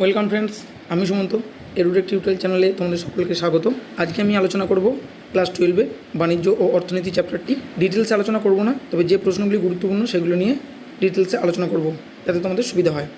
Welcome friends আমি Sumanta এরুডেক tutorial চ্যানেলে তোমাদের সকলকে স্বাগত। আজকে আমি আলোচনা করব ক্লাস টুয়েলভে বাণিজ্য ও অর্থনীতি চ্যাপ্টারটি ডিটেলসে আলোচনা করব না, তবে যে প্রশ্নগুলি গুরুত্বপূর্ণ সেগুলো নিয়ে ডিটেলসে আলোচনা করব, যাতে তোমাদের সুবিধা হয়।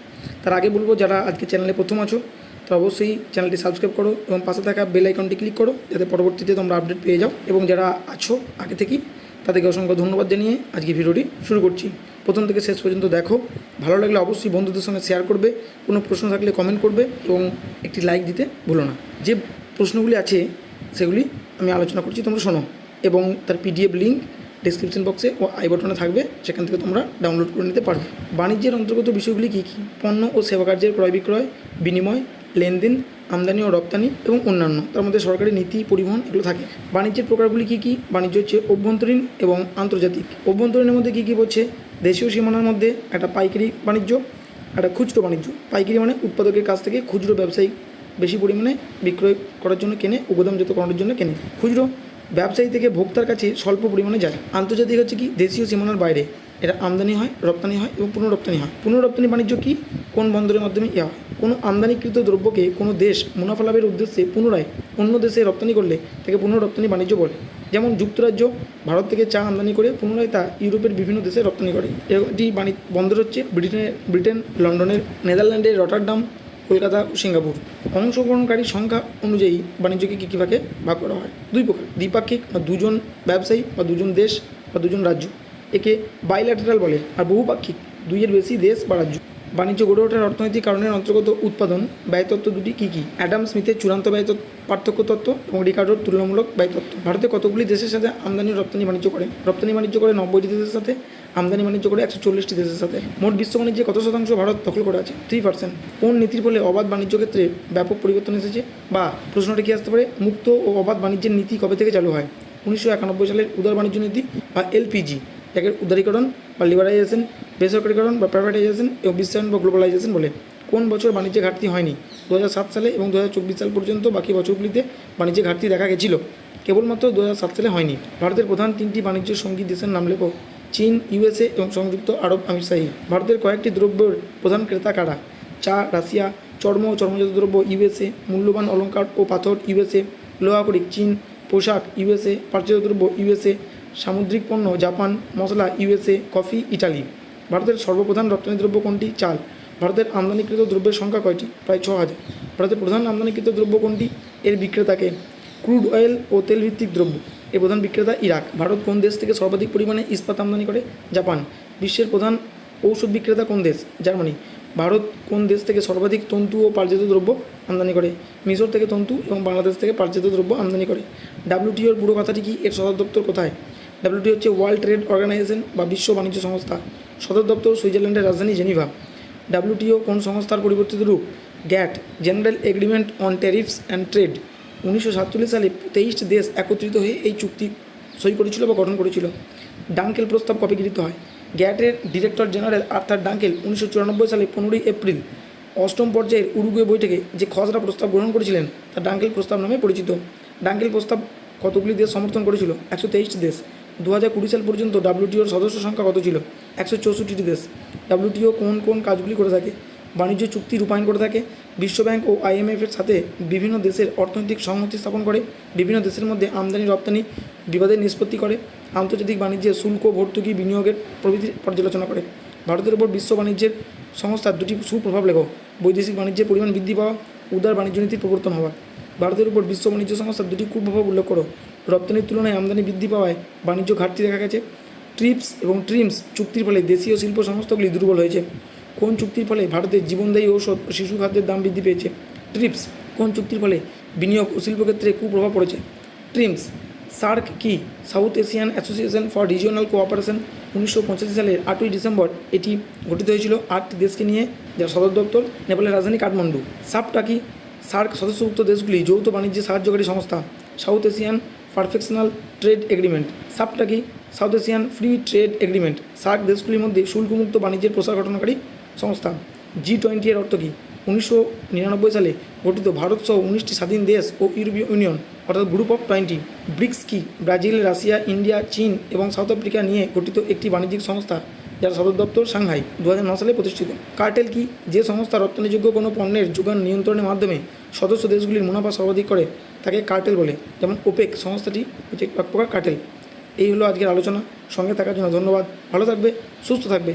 তার আগে বলব, যারা আজকে চ্যানেলে প্রথম আছো, তো অবশ্যই চ্যানেলটি সাবস্ক্রাইব করো এবং পাশে থাকা বেল আইকনটি ক্লিক করো, যাতে পরবর্তীতে তোমরা আপডেট পেয়ে যাও। এবং যারা আছো আগে থেকেই তাদেরকে অসংখ্য ধন্যবাদ জানিয়ে আজকে ভিডিওটি শুরু করছি। প্রথম থেকে শেষ পর্যন্ত দেখো। ভালো লাগলে অবশ্যই বন্ধুদের সঙ্গে শেয়ার করবে। কোনো প্রশ্ন থাকলে কমেন্ট করবে এবং একটি লাইক দিতে ভুলো না। যে প্রশ্নগুলি আছে, সেগুলি আমি আলোচনা করছি, তোমরা শোনো এবং তার পিডিএফ লিঙ্ক ডিসক্রিপশন বক্সে ও আই বটনে থাকবে। সেখান থেকে তোমরা ডাউনলোড করে নিতে পারবে। বাণিজ্যের অন্তর্গত বিষয়গুলি কী কী? পণ্য ও সেবা কার্যের ক্রয় বিক্রয় বিনিময়, লেনদেন আমদানি ও রপ্তানি এবং অন্যান্য। তার মধ্যে সরকারি নীতি, পরিবহন এগুলো থাকে। বাণিজ্যের প্রকারগুলি কী কী? বাণিজ্য হচ্ছে অভ্যন্তরীণ এবং আন্তর্জাতিক। অভ্যন্তরীণের মধ্যে কী কী হচ্ছে? দেশীয় সীমানার মধ্যে একটা পাইকারি বাণিজ্য, একটা খুচরো বাণিজ্য। পাইকারি মানে উৎপাদকের কাছ থেকে খুচরো ব্যবসায়ী বেশি পরিমাণে বিক্রয় করার জন্য কেনে ও গুদামজাত করানোর জন্য কেনে। খুচরো ব্যবসায়ী থেকে ভোক্তার কাছে স্বল্প পরিমাণে যায়। আন্তর্জাতিক হচ্ছে কি? দেশীয় সীমানার বাইরে। এটা আমদানি হয়, রপ্তানি হয় এবং পুনঃরপ্তানি হয়। পুনঃরপ্তানি বাণিজ্য কি? কোন বন্দরের মাধ্যমে ইয়া হয়? কোনো আমদানিকৃত দ্রব্যকে কোনো দেশ মুনাফা লাভের উদ্দেশ্যে পুনরায় অন্য দেশে রপ্তানি করলে তাকে পুনঃরপ্তানি বাণিজ্য বলে। যেমন যুক্তরাজ্য, ভারত থেকে চা আমদানি করে পুনরায় তা ইউরোপের বিভিন্ন দেশে রপ্তানি করে। এটি বাণিজ্য বন্দর হচ্ছে ব্রিটেনের ব্রিটেন, লন্ডনের, নেদারল্যান্ডের, রটারডাম কলকাতা ও সিঙ্গাপুর। অংশগ্রহণকারী সংখ্যা অনুযায়ী বাণিজ্যকে কী কী ভাগে ভাগ করা হয়? দুই প্রকার, দ্বিপাক্ষিক বা দুজন ব্যবসায়ী বা দুজন দেশ বা দুজন রাজ্য। একে বাইল্যাটারাল বলে আর বহুপাক্ষিক, দুইয়ের বেশি দেশ বা রাজ্য। বাণিজ্য গড়ে ওঠার অর্থনৈতিক কারণের অন্তর্গত উৎপাদন, ব্যয়তত্ত্ব দুটি কী কী? অ্যাডাম স্মিথের চূড়ান্ত ব্যয়তত্ত্ব, পার্থক্য তত্ত্ব এবং রিকার্ডোর তুলনামূলক ব্যয়তত্ত্ব। ভারতে কতগুলি দেশের সাথে আমদানি রপ্তানি বাণিজ্য করে? রপ্তানি বাণিজ্য করে নব্বইটি দেশের সাথে, আমদানি বাণিজ্য করে একশো চল্লিশটি দেশের সাথে। মোট বিশ্ব বাণিজ্যে কত শতাংশ ভারত দখল করে আছে? থ্রি পার্সেন্ট কোন নীতির ফলে অবাধ বাণিজ্য ক্ষেত্রে ব্যাপক পরিবর্তন এসেছে? বা প্রশ্নটা কি আসতে পারে? মুক্ত ও অবাধ বাণিজ্যের নীতি কবে থেকে চালু হয়? উনিশশো একানব্বই সালের উদার বাণিজ্য নীতি বা এলপিজি যাকে উদারীকরণ বা লিবারাইজেশন বেসরকারীকরণ বা প্রাইভেটাইজেশন এবং বিশ্বায়ন বা গ্লোবালাইজেশন বলে। কোন বছর বাণিজ্যে ঘাটতি হয়নি? দু হাজার সাত সালে এবং দু হাজার চব্বিশ সাল পর্যন্ত বাকি বছরগুলিতে বাণিজ্যে ঘাটতি দেখা গেছিল। কেবলমাত্র দু হাজার সাত সালে হয়নি। ভারতের প্রধান তিনটি বাণিজ্য সঙ্গী দেশের নাম লেখো। চীন, ইউএসএ এবং সংযুক্ত আরব আমিরশাহী ভারতের কয়েকটি দ্রব্যের প্রধান ক্রেতা কারা? চা, রাশিয়া, চর্ম ও চর্মজাত দ্রব্য, ইউএসএ, মূল্যবান অলঙ্কার ও পাথর, ইউএসএ লোহাকরিক চীন, পোশাক, ইউএসএ পার্চিত দ্রব্য, ইউএসএ, সামুদ্রিক পণ্য, জাপান, মশলা, ইউএসএ, কফি, ইটালি। ভারতের সর্বপ্রধান রপ্তানি দ্রব্য কোনটি? চাল। ভারতের আমদানিকৃত দ্রব্যের সংখ্যা কয়টি? প্রায় ছ হাজার। ভারতের প্রধান আমদানিকৃত দ্রব্য কোনটি? এর বিক্রেতাকে ক্রুড অয়েল ও তেলভিত্তিক দ্রব্য। এর প্রধান বিক্রেতা ইরাক। ভারত কোন দেশ থেকে সর্বাধিক পরিমাণে ইস্পাত আমদানি করে? জাপান। বিশ্বের প্রধান ঔষধ বিক্রেতা কোন দেশ? জার্মানি। ভারত কোন দেশ থেকে সর্বাধিক তন্তু ও পার্জিত দ্রব্য আমদানি করে? মিশর থেকে তন্তু এবং বাংলাদেশ থেকে পার্জিত দ্রব্য আমদানি করে। ডাব্লিউটিওর পুরো কথাটি কি? এর সদর দপ্তর কোথায়? ডাব্লিউটি হচ্ছে ওয়ার্ল্ড ট্রেড অর্গানাইজেশন বা বিশ্ব বাণিজ্য সংস্থা। সদর দপ্তর সুইজারল্যান্ডের রাজধানী জেনিভা। ডাব্লিউটিও কোন সংস্থার পরিবর্তিত রূপ? GATT, general agreement on tariffs and trade, উনিশশো সাতচল্লিশ সালে তেইশটি দেশ একত্রিত হয়ে এই চুক্তি সই করেছিল বা গঠন করেছিল। ডাঙ্কেল প্রস্তাব কবে গৃহীত হয়? গ্যাটের ডিরেক্টর জেনারেল আর্থার ডাঙ্কেল উনিশশো চুরানব্বই সালে পনেরোই এপ্রিল অষ্টম পর্যায়ের উরুগুয়ে বৈঠকে যে খসড়া প্রস্তাব গ্রহণ করেছিলেন, তা ডাঙ্কেল প্রস্তাব নামে পরিচিত। ডাঙ্কেল প্রস্তাব কতগুলি দেশ সমর্থন করেছিল? একশো দেশ। দু হাজার কুড়ি সাল পর্যন্ত ডাব্লিউটিওর সদস্য সংখ্যা কত ছিল? একশো চৌষট্টিটি দেশ। ডাব্লিউটিও কোন কোন কাজগুলি করে থাকে? বাণিজ্য চুক্তি রূপায়ণ করে থাকে। বিশ্বব্যাংক ও আইএমএফের সাথে বিভিন্ন দেশের অর্থনৈতিক সংহতি স্থাপন করে। বিভিন্ন দেশের মধ্যে আমদানি, রপ্তানি বিবাদের নিষ্পত্তি করে। আন্তর্জাতিক বাণিজ্যে শুল্ক, ভর্তুকি, বিনিয়োগের প্রভৃতি পর্যালোচনা করে। ভারতের উপর বিশ্ব বাণিজ্যের সংস্থার দুটি সুপ্রভাব লেখ। বৈদেশিক বাণিজ্যের পরিমাণ বৃদ্ধি পাওয়া, উদার বাণিজ্য নীতির প্রবর্তন হওয়া। ভারতের উপর বিশ্ব বাণিজ্য সংস্থার দুটি কুপ্রভাব উল্লেখ করো। রপ্তানির তুলনায় আমদানি বৃদ্ধি পাওয়ায় বাণিজ্য ঘাটতি দেখা গেছে। ট্রিপস এবং ট্রিমস চুক্তির ফলে দেশীয় শিল্প সংস্থাগুলি দুর্বল হয়েছে। কোন চুক্তির ফলে ভারতের জীবনদায়ী ঔষধ ও শিশু খাদ্যের দাম বৃদ্ধি পেয়েছে? ট্রিপস, কোন চুক্তির ফলে বিনিয়োগ ও শিল্পক্ষেত্রে কুপ্রভাব পড়েছে? ট্রিমস, সার্ক কি South Asian Association for Regional Cooperation উনিশশো পঁচাশি সালের আটই ডিসেম্বর এটি গঠিত হয়েছিল। আটটি দেশকে নিয়ে যার সদর দপ্তর, নেপালের রাজধানী কাঠমান্ডু। সাপটা কি? সার্ক সদস্যভুক্ত দেশগুলি যৌথ বাণিজ্যে সাহায্যকারী সংস্থা। South Asian preferential trade agreement SAPTA কি? South Asian free trade agreement SAARC দেশগুলির মধ্যে শুল্কমুক্ত বাণিজ্যের প্রসার ঘটনাকারী সংস্থা। জি টোয়েন্টি এর অর্থ কী? উনিশশো নিরানব্বই সালে গঠিত ভারত সহ উনিশটি স্বাধীন দেশ ও ইউরোপীয় ইউনিয়ন, অর্থাৎ গ্রুপ অফ টোয়েন্টি ব্রিক্স কি? ব্রাজিল, রাশিয়া, ইন্ডিয়া, চীন এবং সাউথ আফ্রিকা নিয়ে গঠিত একটি বাণিজ্যিক সংস্থা। যার সদর দপ্তর সাংহাই দু হাজার নয় সালে প্রতিষ্ঠিত। কার্টেল কি? যে সংস্থা রপ্তানিযোগ্য কোনো পণ্যের যোগান নিয়ন্ত্রণের মাধ্যমে সদস্য দেশগুলির মুনাফা সর্বাধিক করে, তাকে কার্টেল বলে। যেমন ওপেক সংস্থাটি হচ্ছে এক প্রকার কার্টেল। এই হলো আজকের আলোচনা। সঙ্গে থাকার জন্য ধন্যবাদ। ভালো থাকবে, সুস্থ থাকবে।